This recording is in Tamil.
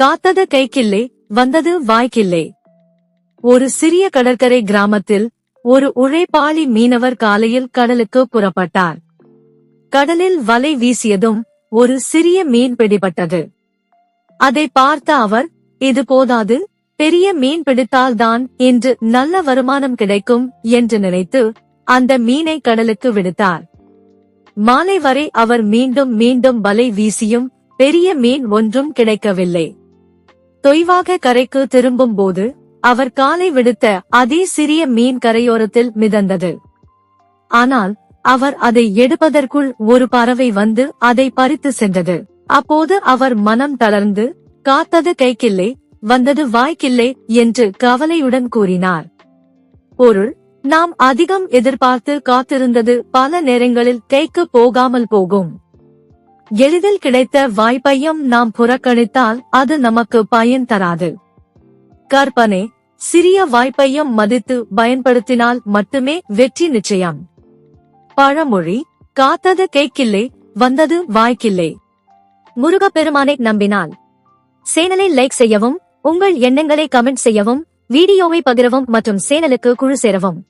காத்தது கைக்கில்லை வந்தது வாய்க்கில்லை. ஒரு சிறிய கடற்கரை கிராமத்தில் ஒரு உழைப்பாளி மீனவர் காலையில் கடலுக்கு புறப்பட்டார். கடலில் வலை வீசியதும் ஒரு சிறிய மீன் பிடிபட்டது. அதை பார்த்த அவர் இது போதாது பெரிய மீன் பிடித்தால்தான் இன்று நல்ல வருமானம் கிடைக்கும் என்று நினைத்து அந்த மீனை கடலுக்கு விடுத்தார். மாலை வரை அவர் மீண்டும் மீண்டும் வலை வீசியும் பெரிய மீன் ஒன்றும் கிடைக்கவில்லை. தொய்வாக கரைக்கு திரும்பும்போது அவர் காலை விடுத்த அதே சிறிய மீன் கரையோரத்தில் மிதந்தது. ஆனால் அவர் அதை எடுப்பதற்குள் ஒரு பறவை வந்து அதை பறித்து சென்றது. அப்போது அவர் மனம் தளர்ந்து காத்தது கைக்கில்லை வந்தது வாய்க்கில்லை என்று கவலையுடன் கூறினார். பொருள் நாம் அதிகம் எதிர்பார்த்து காத்திருந்தது பல நேரங்களில் கைக்கு போகாமல் போகும். எளிதில் கிடைத்த வாய்ப்பையும் நாம் புறக்கணித்தால் அது நமக்கு பயன் தராது. கற்பனை சிறிய வாய்ப்பையும் மதித்து பயன்படுத்தினால் மட்டுமே வெற்றி நிச்சயம். பழமொழி காத்தது கைக்கில்லை வந்தது வாய்க்கில்லை. முருகப்பெருமானை நம்பினால். சேனலை லைக் செய்யவும் உங்கள் எண்ணங்களை கமெண்ட் செய்யவும் வீடியோவை பகிரவும் மற்றும் சேனலுக்கு குழு சேரவும்.